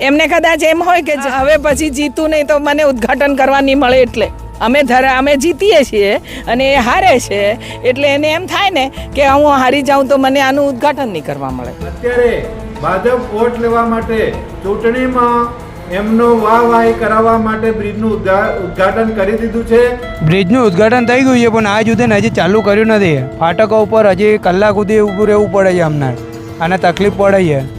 એમને કદાચ એમ હોય કે હવે પછી જીતું નહીં તો મને ઉદ્ઘાટન કરવા નહીં મળે એટલે. અમે ધરા અમે જીતીએ છીએ અને એ હારે છે એટલે એને એમ થાય ને કે હું હારી જાઉં તો મને આનું ઉદ્ઘાટન નહીં કરવા મળે. અત્યારે ભાજપ વોટ લેવા માટે ચૂંટણીમાં એમનો વાહ વાહી કરાવવા માટે બ્રિજનું ઉદ્ઘા- ઉદ્ઘાટન કરી દીધું છે. બ્રિજનું ઉદ્ઘાટન થઈ ગયું છે પણ આ સુધી હજી ચાલુ કર્યું નથી. ફાટકો ઉપર હજી કલાક સુધી ઊભું રહેવું પડે છે અમને. અને તકલીફ પડે છે.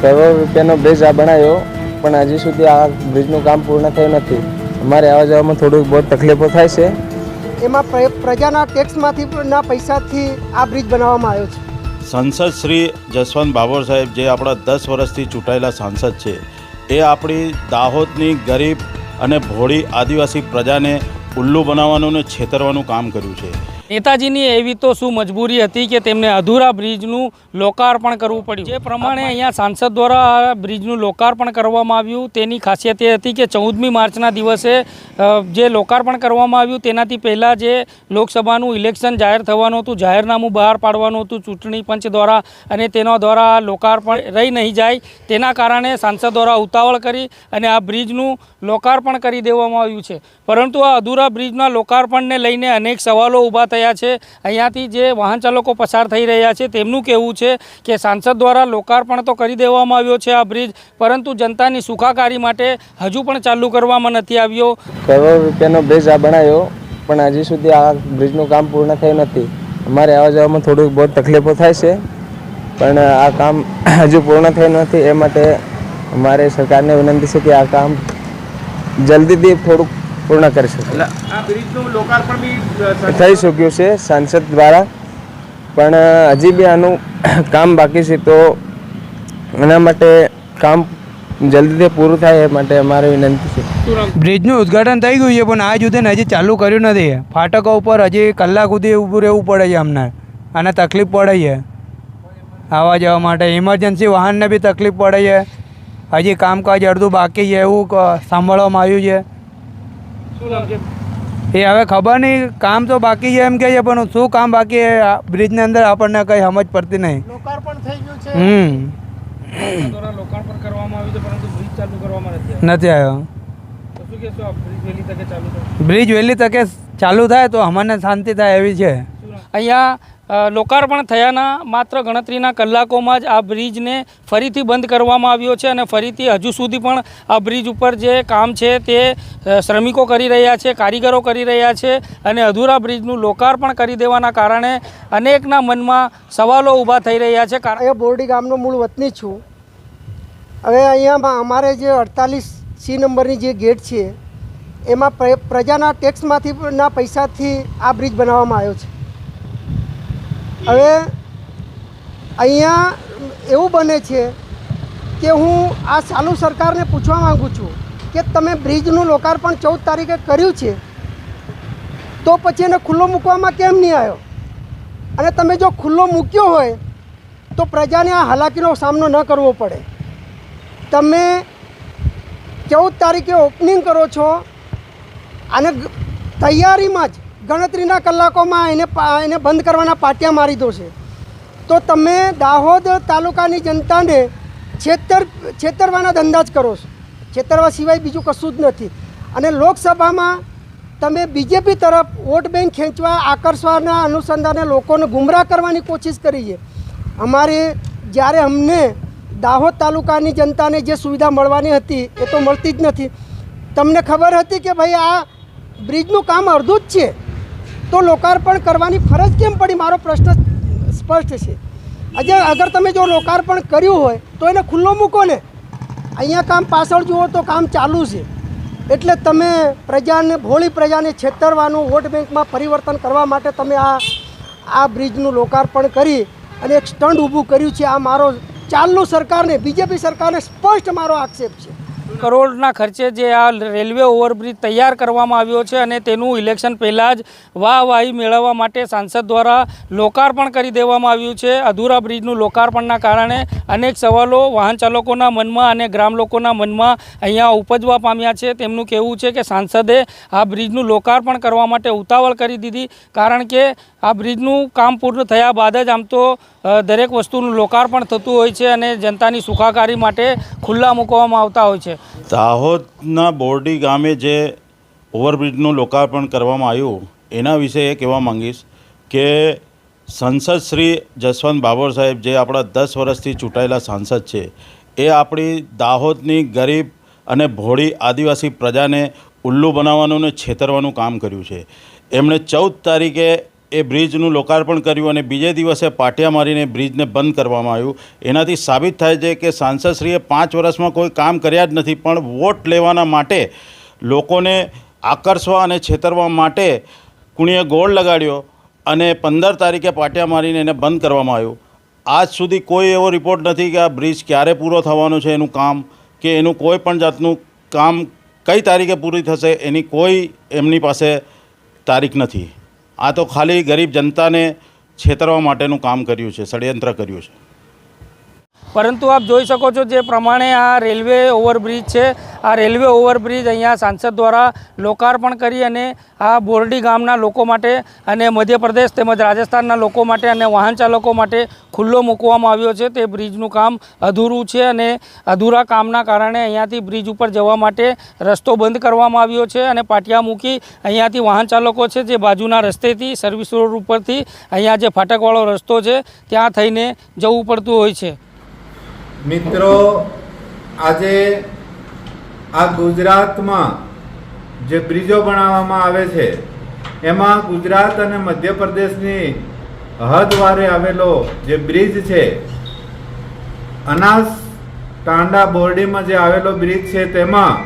કરોડ રૂપિયાનો બ્રિજ આ બનાવ્યો પણ હજી સુધી આ બ્રિજનું કામ પૂર્ણ થયું નથી. અમારે આવવા જવામાં થોડુંક બહુ તકલીફો થાય છે. એમાં પ્ર- પ્રજાના ટેક્સમાંથી ના પૈસાથી આ બ્રિજ બનાવવામાં આવ્યો છે. સાંસદ શ્રી જસવંત બાબર સાહેબ જે આપણા દસ વર્ષથી ચૂંટાયેલા સાંસદ છે એ આપણી દાહોદની ગરીબ અને ભોળી આદિવાસી પ્રજાને ઉલ્લુ બનાવવાનું અને છેતરવાનું કામ કર્યું છે. નેતાજીની એવી તો શું મજબૂરી હતી કે તેમને અધૂરા બ્રિજનું લોકાર્પણ કરવું પડ્યું. જે પ્રમાણે અહીંયા સાંસદ દ્વારા આ બ્રિજનું લોકાર્પણ કરવામાં આવ્યું તેની ખાસિયત એ હતી કે ચૌદમી માર્ચના દિવસે જે લોકાર્પણ કરવામાં આવ્યું તેનાથી પહેલાં જે લોકસભાનું ઇલેક્શન જાહેર થવાનું હતું જાહેરનામું બહાર પાડવાનું હતું ચૂંટણી પંચ દ્વારા અને તેના દ્વારા આ લોકાર્પણ રહી નહીં જાય તેના કારણે સાંસદ દ્વારા ઉતાવળ કરી અને આ બ્રિજનું લોકાર્પણ કરી દેવામાં આવ્યું છે. પરંતુ આ અધૂરા બ્રિજના લોકાર્પણને લઈને અનેક સવાલો ઊભા થયા. છે. અહીંયાથી જે વાહન ચાલકો પસાર થઈ રહ્યા છે, તેમનું કહેવું છે કે સાંસદ દ્વારા લોકાર્પણ તો કરી દેવામાં આવ્યો છે આ બ્રિજ, પરંતુ જનતાની સુખાકારી માટે હજુ પણ ચાલુ કરવામાં નથી આવ્યો. કરોડ રૂપિયાનો બ્રિજ આ બનાવ્યો, પણ હજી સુધી આ બ્રિજનું કામ પૂર્ણ થયું નથી. અમારે આવવા જવામાં થોડુંક બહુ તકલીફો થાય છે, પણ આ કામ હજુ પૂર્ણ થયું નથી, એ માટે અમારે સરકારને વિનંતી છે કે આ કામ જલ્દીથી થોડુંક પૂર્ણ કરી શકે આ બ્રિજનું લોકાર્પણ બી થઈ ચૂક્યું છે સાંસદ દ્વારા. પણ હજી બી આનું કામ બાકી છે તો એના માટે કામ જલ્દીથી પૂરું થાય એ માટે અમારી વિનંતી છે. બ્રિજનું ઉદ્ઘાટન થઈ ગયું છે પણ આ સુધી હજી ચાલુ કર્યું નથી. ફાટકો ઉપર હજી કલાક સુધી ઊભું રહેવું પડે છે અમને. અને તકલીફ પડે છે. આવવા જવા માટે ઇમરજન્સી વાહનને બી તકલીફ પડે છે. હજી કામકાજ અડધું બાકી છે એવું સાંભળવામાં આવ્યું છે. એ હવે ખબર નહીં કામ તો બાકી છે એમ કે છે પણ શું કામ બાકી છે? બ્રિજની અંદર આપણને કંઈ સમજ પડતી નહીં. લોકાર્પણ થઈ ગયું છે? હમ. લોકાર્પણ કરવામાં આવ્યું છે પરંતુ બ્રિજ ચાલુ કરવામાં નથી નથી આવ્યો. બ્રિજ વહેલી તકે ચાલુ થાય? બ્રિજ વહેલી તકે ચાલુ થાય તો અમને શાંતિ થાય એવી છે. અહીંયા લોકાર્પણ થયાના માત્ર ગણતરીના કલાકોમાં જ આ બ્રિજને ફરીથી બંધ કરવામાં આવ્યો છે અને ફરીથી હજુ સુધી પણ આ બ્રિજ ઉપર જે કામ છે તે શ્રમિકો કરી રહ્યા છે, કારીગરો કરી રહ્યા છે અને અધૂરા બ્રિજનું લોકાર્પણ કરી દેવાના કારણે અનેકના મનમાં સવાલો ઊભા થઈ રહ્યા છે. કારણ બોરડી ગામનો મૂળ વતની છું. હવે અહીંયા અમારે જે અડતાલીસ સી નંબરની જે ગેટ છે, એમાં પ્ર- પ્રજાના ટેક્સમાંથી ના પૈસાથી આ બ્રિજ બનાવવામાં આવ્યો છે. હવે અહીંયા એવું બને છે કે હું આ ચાલુ સરકારને પૂછવા માગું છું કે તમે બ્રિજનું લોકાર્પણ ચૌદ તારીખે કર્યું છે, તો પછી એને ખુલ્લો મૂકવામાં કેમ નહીં આવ્યો? અને તમે જો ખુલ્લો મૂક્યો હોય, તો પ્રજાને આ હાલાકીનો સામનો ન કરવો પડે. તમે ચૌદ તારીખે ઓપનિંગ કરો છો અને તૈયારીમાં જ ગણતરીના કલાકોમાં એને એને બંધ કરવાના પાટિયા મારી દો છે. તો તમે દાહોદ તાલુકાની જનતાને છેતર છેતરવાના ધંધા જ કરો છો. છેતરવા સિવાય બીજું કશું જ નથી. અને લોકસભામાં તમે બીજેપી તરફ વોટ બેંક ખેંચવા, આકર્ષવાના અનુસંધાને લોકોને ગુમરાહ કરવાની કોશિશ કરી છે. અમારે જ્યારે અમને દાહોદ તાલુકાની જનતાને જે સુવિધા મળવાની હતી, એ તો મળતી જ નથી. તમને ખબર હતી કે ભાઈ આ બ્રિજનું કામ અડધું જ છે. તો લોકાર્પણ કરવાની ફરજ કેમ પડી? મારો પ્રશ્ન સ્પષ્ટ છે. આજે અગર તમે જો લોકાર્પણ કર્યું હોય, તો એને ખુલ્લો મૂકો ને. અહીંયા કામ પાછળ જુઓ તો કામ ચાલુ છે. એટલે તમે પ્રજાને, ભોળી પ્રજાને છેતરવાનું, વોટ બેંકમાં પરિવર્તન કરવા માટે તમે આ આ બ્રિજનું લોકાર્પણ કરી અને એક સ્ટંડ ઊભું કર્યું છે. આ મારો ચાલુ સરકારને, બીજેપી સરકારને સ્પષ્ટ મારો આક્ષેપ છે. કરોડના ખર્ચે જે આ રેલવે ઓવરબ્રિજ તૈયાર કરવામાં આવ્યો છે અને તેનું ઇલેક્શન પહેલાં જ વાહવાહી મેળવવા માટે સાંસદ દ્વારા લોકાર્પણ કરી દેવામાં આવ્યું છે. અધૂરા બ્રિજનું લોકાર્પણના કારણે અનેક સવાલો વાહન ચાલકોના મનમાં અને ગ્રામ લોકોના મનમાં અહીંયા ઉપજવા પામ્યા છે. તેમનું કહેવું છે કે સાંસદે આ બ્રિજનું લોકાર્પણ કરવા માટે ઉતાવળ કરી દીધી કારણ કે આ બ્રિજનું કામ પૂર્ણ થયા બાદ જ આમ તો દરેક વસ્તુનું લોકાર્પણ થતું હોય છે અને જનતાની સુખાકારી માટે ખુલ્લા મૂકવામાં આવતા હોય છે. દાહોદના બોરડી ગામે જે ઓવરબ્રિજનું લોકાર્પણ કરવામાં આવ્યું, એના વિશે એ કહેવા માંગીશ કે સંસદ શ્રી જસવંત બાબર સાહેબ જે આપણા દસ વર્ષથી ચૂંટાયેલા સાંસદ છે, એ આપણી દાહોદની ગરીબ અને ભોળી આદિવાસી પ્રજાને ઉલ્લુ બનાવવાનું અને છેતરવાનું કામ કર્યું છે. એમણે ચૌદ તારીખે એ બ્રિજનું લોકાર્પણ કર્યું અને બીજે દિવસે પાટિયા મારીને બ્રિજને બંધ કરવામાં આવ્યું. એનાથી સાબિત થાય છે કે સાંસદશ્રીએ પાંચ વર્ષમાં કોઈ કામ કર્યા જ નથી, પણ વોટ લેવાના માટે લોકોને આકર્ષવા અને છેતરવા માટે કુણીએ ગોળ લગાડ્યો અને પંદર તારીખે પાટિયા મારીને એને બંધ કરવામાં આવ્યું. આજ સુધી કોઈ એવો રિપોર્ટ નથી કે આ બ્રિજ ક્યારે પૂરો થવાનો છે એનું કામ, કે એનું કોઈ પણ જાતનું કામ કઈ તારીખે પૂરી થશે એની કોઈ એમની પાસે તારીખ નથી. આ તો ખાલી ગરીબ જનતાને છેતરવા માટેનું કામ કર્યું છે ષડયંત્ર કર્યું છે. પરંતુ આપ જોઈ શકો છો જે પ્રમાણે આ રેલવે ઓવરબ્રિજ છે, આ રેલવે ઓવરબ્રિજ અહીંયા સાંસદ દ્વારા લોકાર્પણ કરી અને આ બોરડી ગામના લોકો માટે અને મધ્યપ્રદેશ તેમજ રાજસ્થાનના લોકો માટે અને વાહન ચાલકો માટે ખુલ્લો મૂકવામાં આવ્યો છે. તે બ્રિજનું કામ અધૂરું છે અને અધૂરા કામના કારણે અહીંયાથી બ્રિજ ઉપર જવા માટે રસ્તો બંધ કરવામાં આવ્યો છે અને પાટિયા મૂકી અહીંયાથી વાહન ચાલકો છે જે બાજુના રસ્તેથી સર્વિસ રોડ ઉપરથી અહીંયા જે ફાટકવાળો રસ્તો છે, ત્યાં થઈને જવું પડતું હોય છે. મિત્રો, આજે આ ગુજરાતમાં જે બ્રિજો બનાવવામાં આવે છે, એમાં ગુજરાત અને મધ્યપ્રદેશની હદવારે આવેલો જે બ્રિજ છે, અનાસ ટાંડા બોરડીમાં જે આવેલો બ્રિજ છે, તેમાં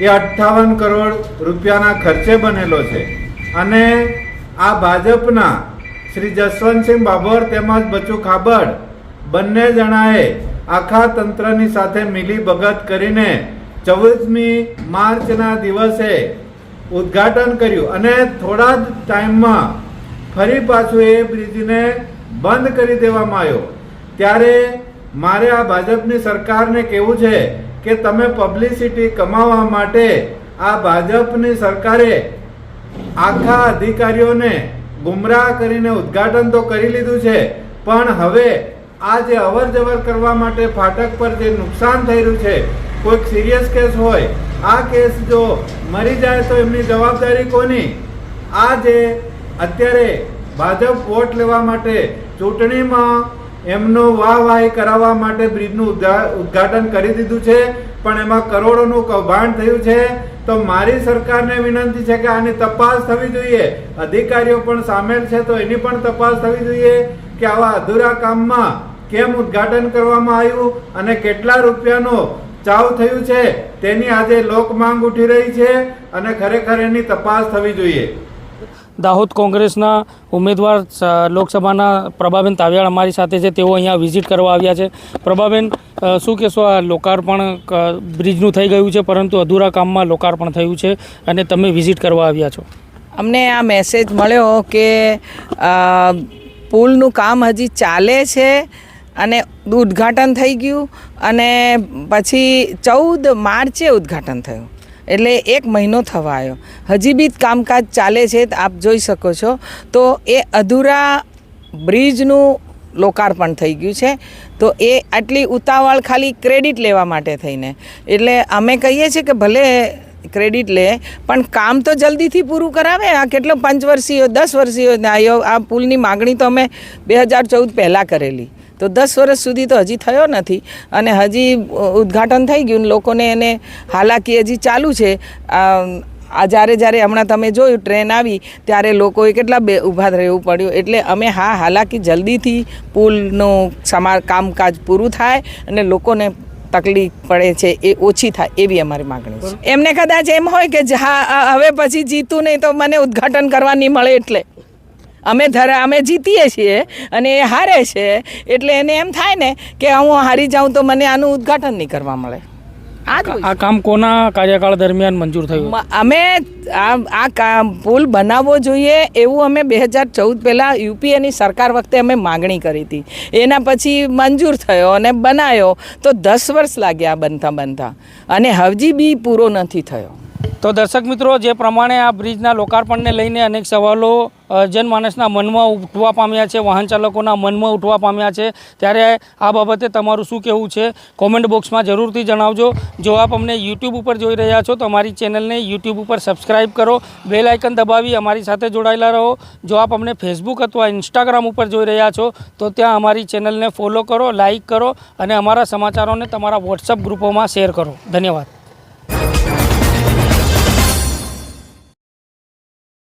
એ અઠ્ઠાવન કરોડ રૂપિયાના ખર્ચે બનેલો છે. અને આ ભાજપના શ્રી જસવંતસિંહ બાબર તેમજ બચુ ખાબડ બંને જણાએ આખા તંત્રની સાથે મિલી ભગત કરીને ચૌદમી માર્ચના દિવસે ઉદ્ઘાટન કર્યું અને થોડા જ ટાઈમમાં ફરી પાછું એ બ્રિજને બંધ કરી દેવામાં આવ્યો. ત્યારે મારે આ ભાજપની સરકારને કહેવું છે કે તમે પબ્લિસિટી કમાવા માટે આ ભાજપની સરકારે આખા અધિકારીઓને ગુમરાહ કરીને ઉદ્ઘાટન તો કરી લીધું છે, પણ હવે આ જે અવર જવર કરવા માટે ફાટક પર જે નુકસાન થઈ રહ્યું છે, કોઈક સિરિયસ કેસ હોય, આ કેસ જો મરી જાય તો એમની જવાબદારી કોની? આ જે અત્યારે ભાજપ વોટ લેવા માટે ચૂંટણીમાં એમનો વાહવાહી કરાવવા માટે બ્રિજનું ઉદ્ઘા- ઉદ્ઘાટન કરી દીધું છે, પણ એમાં કરોડોનું કૌભાંડ થયું છે, તો મારી સરકારને વિનંતી છે કે આની તપાસ થવી જોઈએ. અધિકારીઓ પણ સામેલ છે, તો એની પણ તપાસ થવી જોઈએ. કે આવા અધૂરા કામમાં કેમ ઉદ્ઘાટન કરવામાં આવ્યું અને કેટલા રૂપિયાનો ચાવ થયું છે તેની આજે લોક માંગ ઉઠી રહી છે અને ખરેખર એની તપાસ થવી જોઈએ. દાહોદ કોંગ્રેસના ઉમેદવાર લોકસભાના પ્રભાબેન તાવ્યાળ અમારી સાથે છે. તેઓ અહીંયા વિઝિટ કરવા આવ્યા છે. પ્રભાબેન શું કહેશો આ લોકાર્પણ બ્રિજનું થઈ ગયું છે પરંતુ અધૂરા કામમાં લોકાર્પણ થયું છે અને તમે વિઝિટ કરવા આવ્યા છો? અમને આ મેસેજ મળ્યો કે પુલનું કામ હજી ચાલે છે અને ઉદ્ઘાટન થઈ ગયું અને પછી ચૌદ માર્ચે ઉદ્ઘાટન થયું. એટલે એક મહિનો થવા આવ્યો હજી બી કામકાજ ચાલે છે આપ જોઈ શકો છો. તો એ અધૂરા બ્રિજનું લોકાર્પણ થઈ ગયું છે. તો એ આટલી ઉતાવળ ખાલી ક્રેડિટ લેવા માટે થઈને. એટલે અમે કહીએ છીએ કે ભલે ક્રેડિટ લે, પણ કામ તો જલ્દીથી પૂરું કરાવે. આ કેટલો પંચવર્ષીય દસ વર્ષીયો આ પુલની માગણી તો અમે બે હજાર ચૌદ પહેલાં કરેલી. તો દસ વર્ષ સુધી તો હજી થયો નથી. અને હજી ઉદ્ઘાટન થઈ ગયું લોકોને એને હાલાકી હજી ચાલુ છે. આ જ્યારે જ્યારે હમણાં તમે જોયું ટ્રેન આવી, ત્યારે લોકોએ કેટલા બે ઊભા રહેવું પડ્યું. એટલે અમે હા, હાલાકી જલ્દીથી પુલનું સમાર કામકાજ પૂરું થાય અને લોકોને તકલીફ પડે છે એ ઓછી થાય એવી અમારી માગણી છે. એમને કદાચ એમ હોય કે હા હવે પછી જીતું નહીં તો મને ઉદ્ઘાટન કરવા નહીં મળે એટલે. અમે ધરા, અમે જીતીએ છીએ અને એ હારે છે, એટલે એને એમ થાય ને કે હું હારી જાઉં તો મને આનું ઉદ્ઘાટન નહીં કરવા મળે. આ આ કામ કોના કાર્યકાળ દરમિયાન મંજૂર થયું? અમે આ આ કામ પુલ બનાવવો જોઈએ એવું અમે બે હજાર ચૌદ પહેલાં યુપીએની સરકાર વખતે અમે માગણી કરી હતી. એના પછી મંજૂર થયો અને બનાવ્યો તો દસ વર્ષ લાગ્યા બનતા બનતા. અને હજી બી પૂરો નથી થયો. તો દર્શક મિત્રો, જે પ્રમાણે આ બ્રિજના લોકાર્પણને લઈને અનેક સવાલો જનમાનસના મનમાં ઉઠવા પામ્યા છે, વાહન ચાલકોના મનમાં ઉઠવા પામ્યા છે, ત્યારે આ બાબતે તમારું શું કહેવું છે? કોમેન્ટ બોક્સમાં જરૂરથી જણાવજો. જો આપ અમને યુટ્યુબ ઉપર જોઈ રહ્યા છો, તો અમારી ચેનલને યુટ્યુબ ઉપર સબસ્ક્રાઇબ કરો. બેલ આઇકન દબાવી અમારી સાથે જોડાયેલા રહો. જો આપ અમને ફેસબુક અથવા ઇન્સ્ટાગ્રામ ઉપર જોઈ રહ્યા છો, તો ત્યાં અમારી ચેનલને ફોલો કરો, લાઇક કરો અને અમારા સમાચારોને તમારા વોટ્સઅપ ગ્રુપોમાં શેર કરો. ધન્યવાદ.